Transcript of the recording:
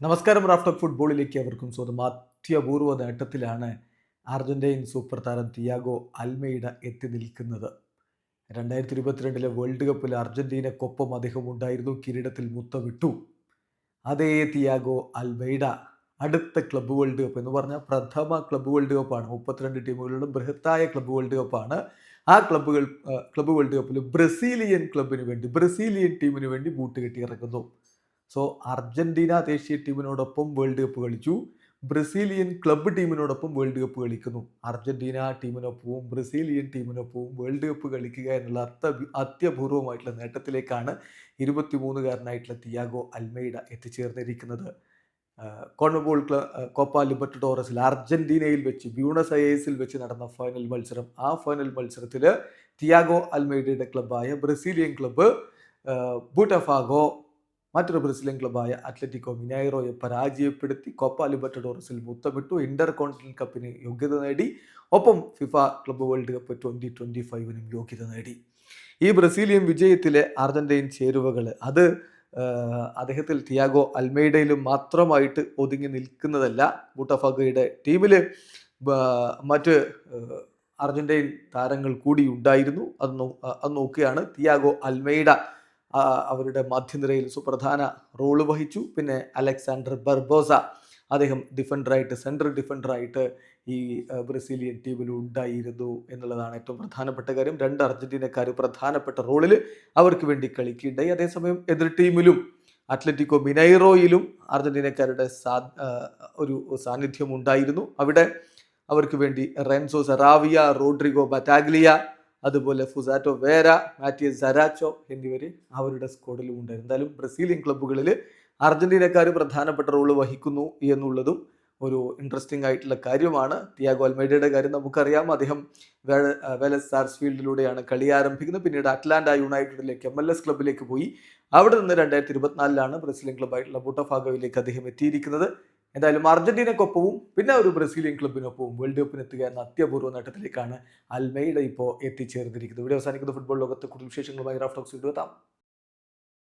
നമസ്കാരം റാഫ്റ്റർ ഫുട്ബോളിലേക്ക് അവർക്കും സ്വന്തം മാധ്യപൂർവ നേട്ടത്തിലാണ് അർജന്റൈൻ സൂപ്പർ താരം തിയാഗോ അൽമൈഡ എത്തി നിൽക്കുന്നത്. രണ്ടായിരത്തി ഇരുപത്തിരണ്ടിലെ വേൾഡ് കപ്പിൽ അർജന്റീനക്കൊപ്പം അദ്ദേഹം ഉണ്ടായിരുന്നു കിരീടത്തിൽ മുത്തമിട്ടു. അതേ തിയാഗോ അൽമൈഡ അടുത്ത ക്ലബ്ബ് വേൾഡ് കപ്പ് എന്ന് പറഞ്ഞാൽ പ്രഥമ ക്ലബ്ബ് വേൾഡ് കപ്പാണ് മുപ്പത്തിരണ്ട് ടീമുകളുടെ ബൃഹത്തായ ക്ലബ്ബ് വേൾഡ് കപ്പാണ് ആ ക്ലബ്ബുകൾ ക്ലബ്ബ് വേൾഡ് കപ്പിൽ ബ്രസീലിയൻ ക്ലബിന് വേണ്ടി ബ്രസീലിയൻ ടീമിന് വേണ്ടി ബൂട്ട് കെട്ടി ഇറങ്ങുന്നു സോ അർജന്റീന ദേശീയ ടീമിനോടൊപ്പം വേൾഡ് കപ്പ് കളിച്ചു. ബ്രസീലിയൻ ക്ലബ്ബ് ടീമിനോടൊപ്പം വേൾഡ് കപ്പ് കളിക്കുന്നു. അർജന്റീന ടീമിനൊപ്പവും ബ്രസീലിയൻ ടീമിനൊപ്പവും വേൾഡ് കപ്പ് കളിക്കുക എന്നുള്ള അത്യ അത്യപൂർവമായിട്ടുള്ള നേട്ടത്തിലേക്കാണ് ഇരുപത്തിമൂന്നുകാരനായിട്ടുള്ള തിയാഗോ അൽമൈഡ എത്തിച്ചേർന്നിരിക്കുന്നത്. കോൺബോൾ ക്ല കോപ്പ ലിബർട്ടഡോറസിൽ അർജന്റീനയിൽ വെച്ച് ബ്യൂണസ് അയേഴ്സിൽ വെച്ച് നടന്ന ഫൈനൽ മത്സരം. ആ ഫൈനൽ മത്സരത്തിൽ തിയാഗോ അൽമൈഡയുടെ ക്ലബ്ബായ ബ്രസീലിയൻ ക്ലബ്ബ് ബൂട്ടഫാഗോ മറ്റൊരു ബ്രസീലിയൻ ക്ലബായ അത്ലറ്റിക്കോ മിനൈറോയെ പരാജയപ്പെടുത്തി കോപ്പ ലിബർട്ടഡോറസിൽ മുത്തമിട്ടു. ഇന്റർ കോണ്ടിനൽ കപ്പിന് യോഗ്യത നേടി. ഒപ്പം FIFA club world cup twenty twenty ഫൈവിനും യോഗ്യത നേടി. ഈ ബ്രസീലിയൻ വിജയത്തിലെ അർജന്റീൻ ചേരുവകൾ അത് അദ്ദേഹത്തിൽ തിയാഗോ അൽമൈഡയിലും മാത്രമായിട്ട് ഒതുങ്ങി നിൽക്കുന്നതല്ല. ബുട്ടഫഗയുടെ ടീമിൽ മറ്റ് അർജന്റീൻ താരങ്ങൾ കൂടി ഉണ്ടായിരുന്നു. അത് അത് നോക്കുകയാണ്. തിയാഗോ അൽമൈഡ അവരുടെ മധ്യനിരയിൽ സുപ്രധാന റോൾ വഹിച്ചു. പിന്നെ അലക്സാണ്ടർ ബർബോസ അദ്ദേഹം ഡിഫൻഡറായിട്ട് സെൻട്രൽ ഡിഫൻഡറായിട്ട് ഈ ബ്രസീലിയൻ ടീമിൽ ഉണ്ടായിരുന്നു എന്നുള്ളതാണ് ഏറ്റവും പ്രധാനപ്പെട്ട കാര്യം. രണ്ട് അർജന്റീനക്കാർ പ്രധാനപ്പെട്ട റോളിൽ അവർക്ക് വേണ്ടി കളിക്കുകയുണ്ടായി. അതേസമയം എതിർ ടീമിലും അത്ലറ്റിക്കോ മിനൈറോയിലും അർജന്റീനക്കാരുടെ സാ ഒരു സാന്നിധ്യം ഉണ്ടായിരുന്നു. അവിടെ അവർക്ക് വേണ്ടി റെൻസോ സെറാവിയ റോഡ്രിഗോ ബറ്റാഗ്ലിയ അതുപോലെ ഫുസാറ്റോ വേര മാറ്റിയസ് സരാച്ചോ എന്നിവർ അവരുടെ സ്ക്വാഡിലും ഉണ്ടായിരുന്നു. എന്തായാലും ബ്രസീലിയൻ ക്ലബ്ബുകളിൽ അർജന്റീനക്കാർ പ്രധാനപ്പെട്ട റോൾ വഹിക്കുന്നു എന്നുള്ളതും ഒരു ഇൻട്രസ്റ്റിംഗ് ആയിട്ടുള്ള കാര്യമാണ്. തിയാഗോ അൽമൈഡയുടെ കാര്യം നമുക്കറിയാം. അദ്ദേഹം വെലസ് സാർസ്ഫീൽഡിലൂടെയാണ് കളി ആരംഭിക്കുന്നത്. പിന്നീട് അറ്റ്ലാന്റ യുണൈറ്റഡിലേക്ക് എം എൽ എസ് ക്ലബിലേക്ക് പോയി. അവിടെ നിന്ന് രണ്ടായിരത്തി ഇരുപത്തിനാലിലാണ് ബ്രസീലിയൻ ക്ലബ്ബായിട്ടുള്ള ബുട്ടഫാഗോയിലേക്ക് അദ്ദേഹം എത്തിയിരിക്കുന്നത്. എന്തായാലും അർജന്റീനക്കൊപ്പവും പിന്നെ ഒരു ബ്രസീലിയൻ ക്ലബിനൊപ്പവും വേൾഡ് കപ്പിന് എത്തുക എന്ന അത്യപൂർവ നേട്ടത്തിലേക്കാണ് അൽമൈഡ ഇപ്പോൾ എത്തിച്ചേർന്നിരിക്കുന്നത്. ഇവിടെ അവസാനിക്കുന്ന ഫുട്ബോൾ ലോകത്ത് കൂടുതൽ വിശേഷങ്ങളുമായി റാഫ്റ്റോക്സ് എത്താം